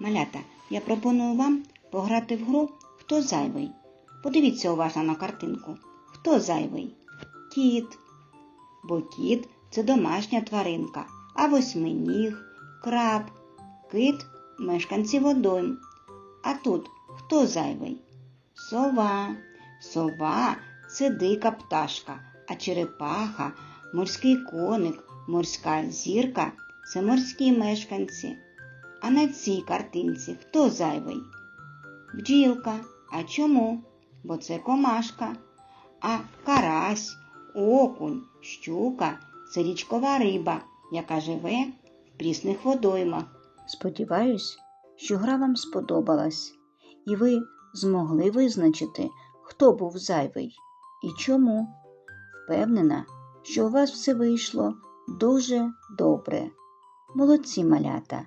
Малята, я пропоную вам пограти в гру Хто зайвий. Подивіться уважно на картинку. Хто зайвий? Кіт. Бо кіт це домашня тваринка, а восьминіг, краб, кит мешканці водойм. А тут хто зайвий? Сова. Сова це дика пташка, а черепаха, морський коник, морська зірка це морські мешканці. А на цій картинці хто зайвий? Бджілка. А чому? Бо це комашка. А карась, окунь, щука це річкова риба, яка живе в прісних водоймах. Сподіваюсь, що гра вам сподобалась, і ви змогли визначити, хто був зайвий і чому. Впевнена, що у вас все вийшло дуже добре. Молодці малята!